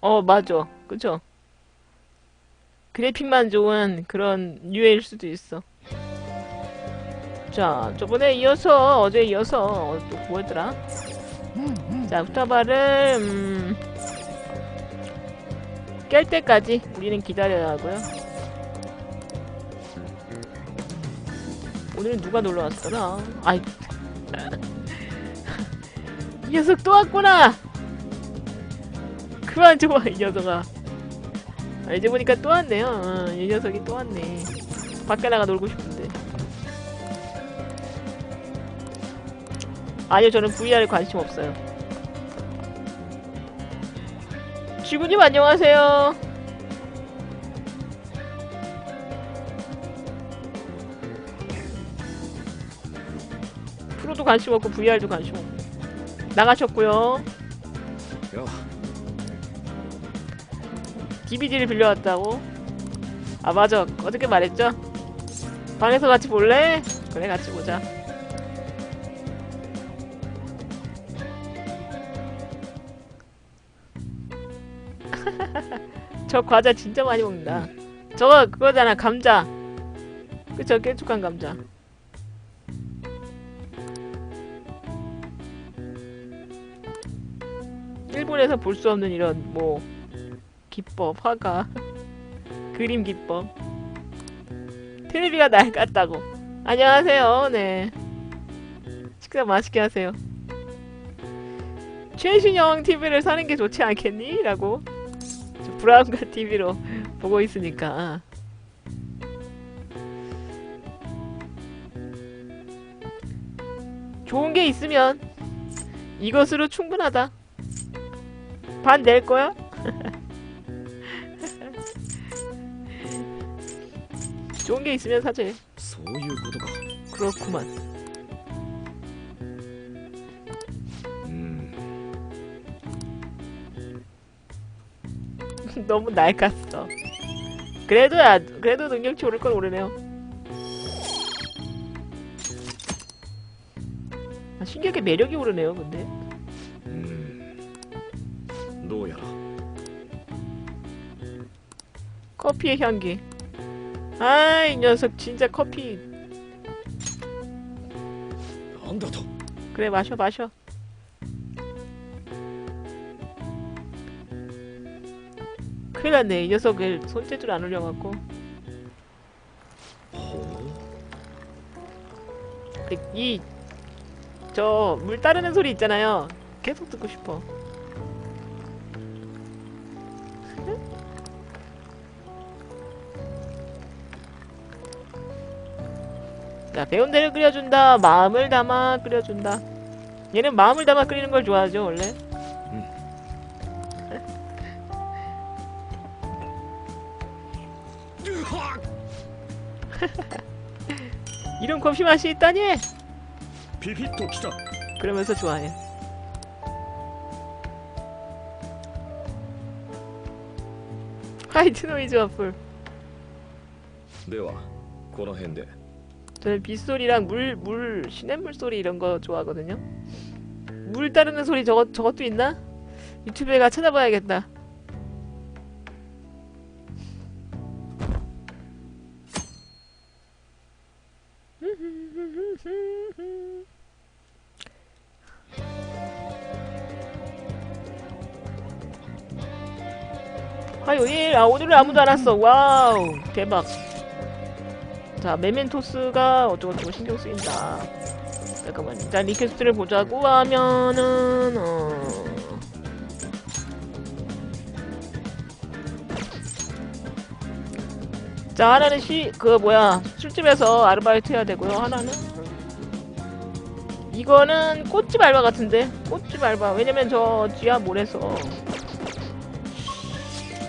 어, 맞아. 그죠? 그래픽만 좋은 그런 유해일 수도 있어. 자, 저번에 이어서, 어제 이어서, 또 뭐였더라? 자, 후타바를, 음, 깰 때까지 우리는 기다려야 하고요. 오늘은 누가 놀러 왔더라? 아이, 이 녀석 또 왔구나! 그만 좀 와, 이 녀석아. 아, 이제 보니까 또 왔네요. 어, 이 녀석이 또 왔네. 밖에 나가 놀고 싶은데. 아니요, 저는 VR에 관심 없어요. 지구님 안녕하세요. 프로도 관심 없고 VR도 관심 없고. 나가셨고요. 야, DVD를 빌려왔다고? 아 맞아 어저께 말했죠? 방에서 같이 볼래? 그래 같이 보자 저 과자 진짜 많이 먹는다 저거 그거잖아 감자 그쵸 깨쭉한 감자 일본에서 볼 수 없는 이런 뭐 기법, 화가, 그림 기법. 테레비가 낡았다고. 안녕하세요. 네. 식사 맛있게 하세요. 최신형 TV를 사는 게 좋지 않겠니? 라고. 저 브라운관 TV로 보고 있으니까. 좋은 게 있으면 이것으로 충분하다. 반 낼 거야? 좋은 게 있으면 사지. 그렇구만. 음. 너무 낡았어. 그래도야, 그래도 능력치 오를 건 오르네요. 아, 신기하게 매력이 오르네요, 근데. 커피의 향기. 아이 녀석 진짜 커피. 그래 마셔 마셔. 큰일났네. 이 녀석을 손재주를 안 올려갖고. 이 저 물 따르는 소리 있잖아요. 계속 듣고 싶어. 자, 배운 대로 끓여준다. 마음을 담아 끓여준다. 얘는 마음을 담아 끓이는 걸 좋아하죠, 원래. 이런 커피 맛이 있다니? ピピッときた 그러면서 좋아해. 화이트 노이즈 와플. ではこの辺で 저는 빗소리랑 물, 물, 시냇물 소리 이런 거 좋아하거든요. 물 따르는 소리 저것, 저것도 있나? 유튜브에 가 찾아봐야겠다. 화요일 아 오늘은 아무도 안 왔어 와우 대박 자 메멘토스가 어쩌고저쩌고 신경 쓰인다. 잠깐만 일단 리퀘스트를 보자고 하면은 어... 자 하나는 시 그 뭐야 술집에서 아르바이트 해야 되고요 하나는. 이거는 꽃집 알바 같은데? 꽃집 알바. 왜냐면 저 지하 몰에서.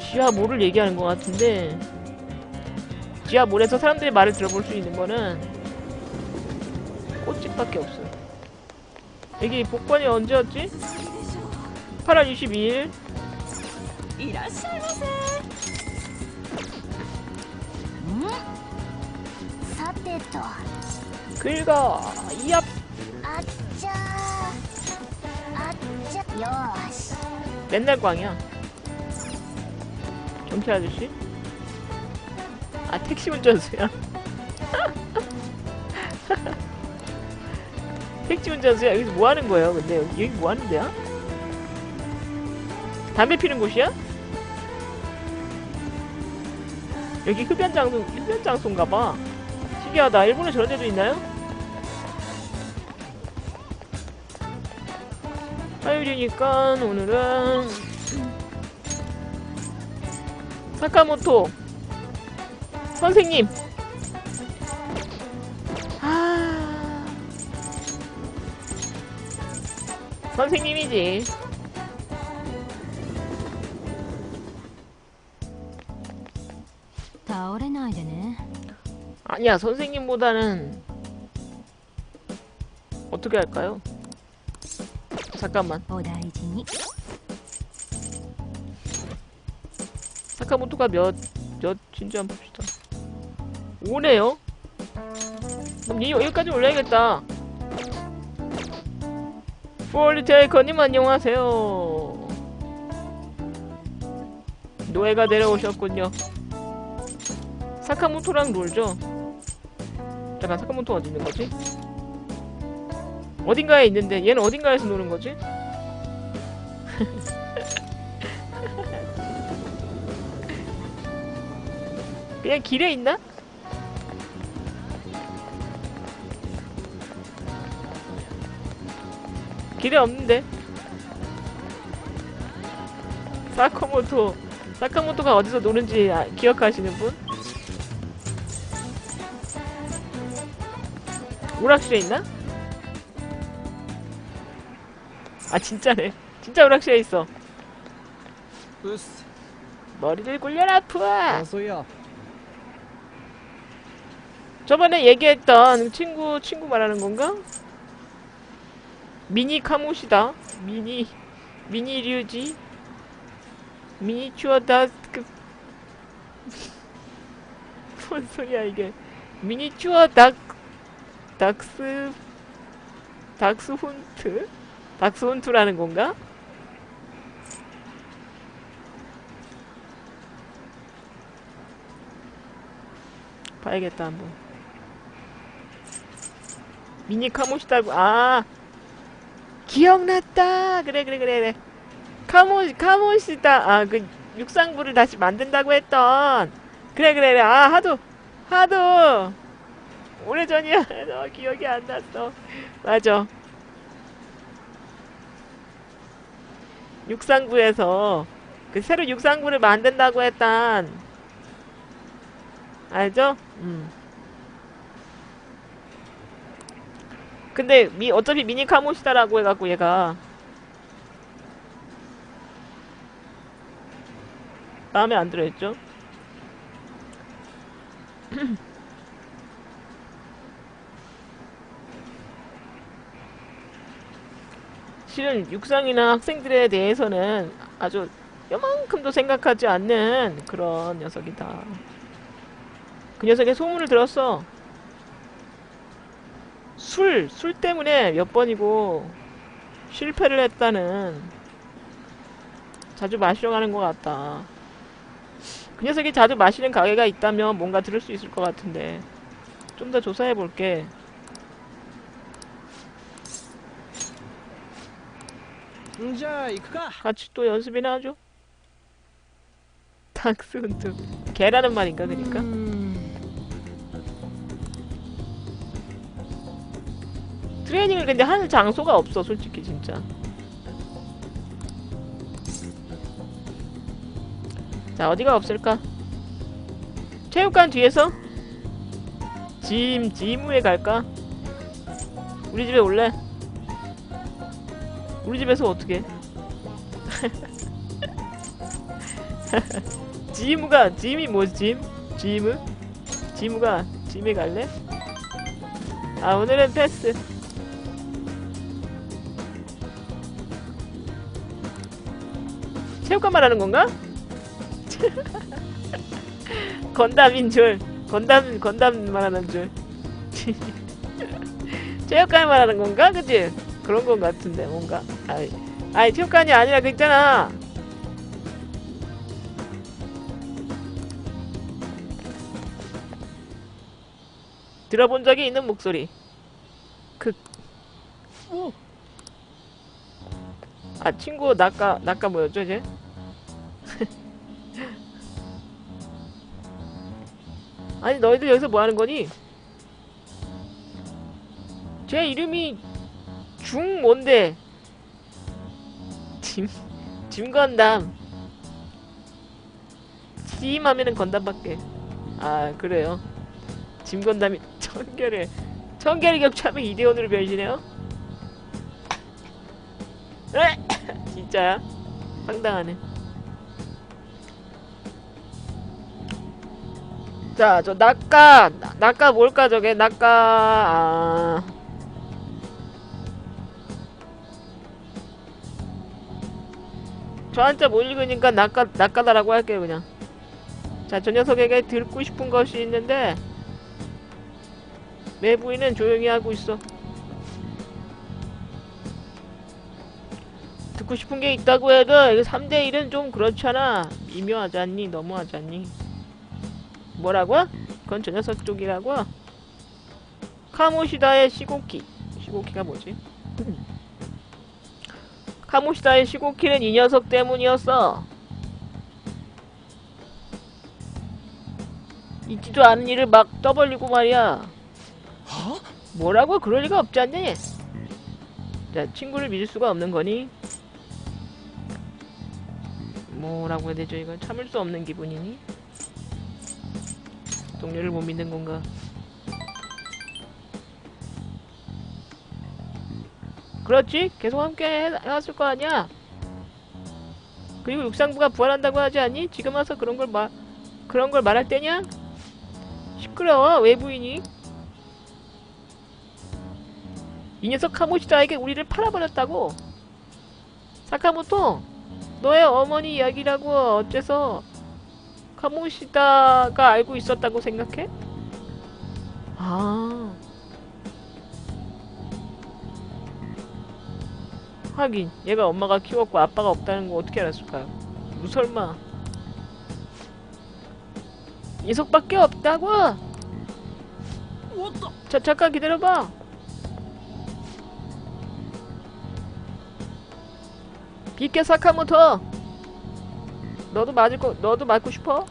지하 몰을 얘기하는 것 같은데 지하물에서 사람들의 말을 들어볼 수 있는 거는 꽃집밖에 없어요. 여기 복권이 언제였지? 8월 22일. 긁어 이압 맨날 광이야 경찰 아저씨 아 택시 운전수야. 택시 운전수야. 여기서 뭐 하는 거예요? 근데 여기, 뭐 하는 데야? 담배 피는 곳이야? 여기 흡연 장소 흡연 장소인가 봐. 신기하다. 일본에 저런 데도 있나요? 화요일이니까 오늘은 사카모토 선생님! 아... 선생님이지. 아니야, 선생님보다는 어떻게 할까요? 잠깐만. 오다이지니. 사카모토가 몇, 몇 진지 한번 봅시다. 5네요? 그럼 이 여기까지 올려야겠다. 폴리테이커님 안녕하세요. 노예가 내려오셨군요. 사카모토랑 놀죠? 잠깐, 사카모토 어디 있는 거지? 어딘가에 있는데, 얘는 어딘가에서 노는 거지? 그냥 길에 있나? 길이 없는데 사카모토 사카모토가 어디서 노는지 아, 기억하시는 분? 오락실에 있나? 아 진짜네 진짜 오락실에 있어 머리를 굴려라 푸아 아, 저번에 얘기했던 친구 친구 말하는 건가? 미니 카모시다. 미니 미니 류지. 미니추어 다스크. 뭔 소리야 이게? 미니추어 닥 닥스 닥스 훈트? 닥스 훈트라는 건가? 봐야겠다 한번. 미니 카모시다고 아 기억났다. 그래 그래 그래 그래. 카모 카모시다. 아 그 육상부를 다시 만든다고 했던. 그래 그래 그래. 아 하도 하도. 오래 전이야. 어, 기억이 안 났어. 맞아. 육상부에서 그 새로 육상부를 만든다고 했던. 알죠? 음. 근데 미 어차피 미니 카모시다라고 해갖고 얘가 마음에 안 들어했죠? 실은 육상이나 학생들에 대해서는 아주 요만큼도 생각하지 않는 그런 녀석이다. 그 녀석의 소문을 들었어. 술, 술 때문에 몇 번이고 실패를 했다는 자주 마시러 가는 것 같다. 그 녀석이 자주 마시는 가게가 있다면 뭔가 들을 수 있을 것 같은데 좀 더 조사해 볼게. 같이 또 연습이나 하죠. 닥스훈트 개라는 말인가 그러니까. 음. 트레이닝을 근데 하는 장소가 없어 솔직히 진짜. 자 어디가 없을까? 체육관 뒤에서 짐 지무에 갈까? 우리 집에 올래? 우리 집에서 어떻게? 지무가 짐이 뭐지 짐? 지무? 지무가 짐에 갈래? 아 오늘은 패스. 체육관 말하는 건가? 건담인 줄. 건담 건담 말하는 줄. 체육관 말하는 건가? 그지? 그런 건 같은데 뭔가. 아 아니 체육관이 아니라 그 있잖아 들어본 적이 있는 목소리 그お 아 친구 낙가 낙가 뭐였죠 이제? 아니 너희들 여기서 뭐 하는 거니? 제 이름이 중 뭔데? 짐 짐건담 짐 하면은 건담밖에 아 그래요 짐건담이 천개를 천개를 격추하면 이대원으로 변신해요? 에? 진짜야? 황당하네. 자, 저 낙가, 나- 낙가 뭘까 저게? 낙가, 아. 저 한자 못 읽으니까 낙가, 낙가다라고 할게요, 그냥. 자, 저 녀석에게 듣고 싶은 것이 있는데, 내 부인은 조용히 하고 있어. 듣고 싶은 게 있다고 해도 이거 3대 1은 좀 그렇잖아. 미묘하지 않니? 너무하지 않니? 뭐라고? 그건 저 녀석 쪽이라고? 카모시다의 시고키. 시고키가 뭐지? 카모시다의 시고키는 이 녀석 때문이었어. 있지도 않은 일을 막 떠벌리고 말이야. 뭐라고? 그럴 리가 없지 않니? 자, 친구를 믿을 수가 없는 거니? 뭐라고 해야 되죠? 이건 참을 수 없는 기분이니? 동료를 못 믿는 건가? 그렇지? 계속 함께 해, 해왔을 거 아니야? 그리고 육상부가 부활한다고 하지 않니? 지금 와서 그런 걸 말, 그런 걸 말할 때냐? 시끄러워, 외부인이. 이 녀석 카모시다에게 우리를 팔아버렸다고. 사카모토, 너의 어머니 이야기라고 어째서 카모시다가 알고 있었다고 생각해? 아 하긴 얘가 엄마가 키웠고 아빠가 없다는 거 어떻게 알았을까요? 무설마 뭐 이석밖에 없다고? 자 잠깐 기다려봐 비케 사카모토 너도 맞을 거 너도 맞고 싶어?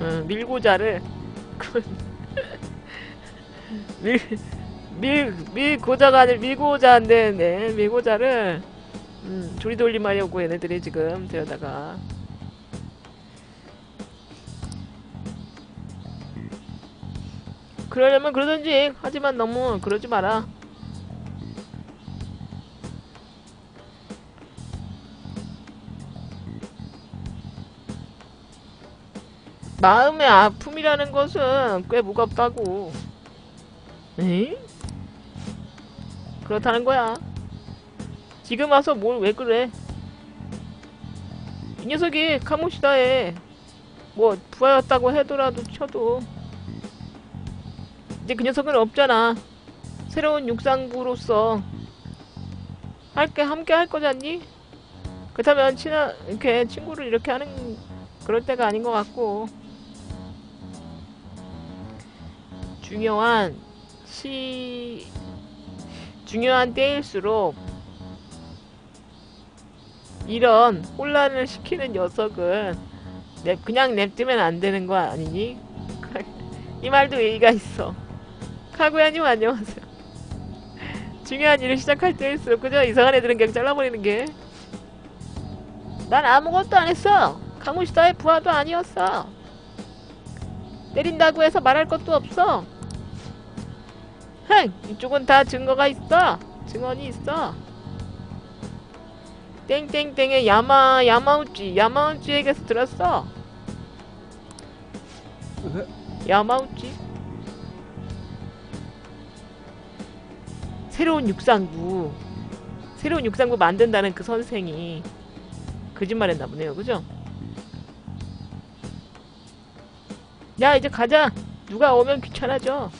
응 밀고자를. 밀, 밀, 밀고자가 아니라 밀고자인데 네 밀고자를. 음, 조리돌림 하려고 얘네들이 지금 데려다가. 그러려면 그러든지. 하지만 너무 그러지 마라 마음의 아픔이라는 것은 꽤 무겁다고. 에? 그렇다는 거야. 지금 와서 뭘 왜 그래? 이 녀석이 카모시다에 뭐 부하였다고 하더라도 쳐도 이제 그 녀석은 없잖아. 새로운 육상부로서 할게 함께 할 거잖니? 그렇다면 친한 이렇게 친구를 이렇게 하는 그럴 때가 아닌 것 같고 중요한 시 중요한 때일수록 이런 혼란을 시키는 녀석은 냅, 그냥 냅두면 안 되는 거 아니니? 이 말도 의의가 있어. 카구야님 안녕하세요. 중요한 일을 시작할 때일수록 그저 이상한 애들은 그냥 잘라버리는 게. 난 아무것도 안 했어. 카무시다의 부하도 아니었어. 때린다고 해서 말할 것도 없어. 흥! 이쪽은 다 증거가 있어. 증언이 있어. 땡땡땡의 야마, 야마우치, 야마우치에게서 들었어. え 야마우치? 새로운 육상부. 새로운 육상부 만든다는 그 선생이 거짓말 했나 보네요. 그죠? 야, 이제 가자. 누가 오면 귀찮아져.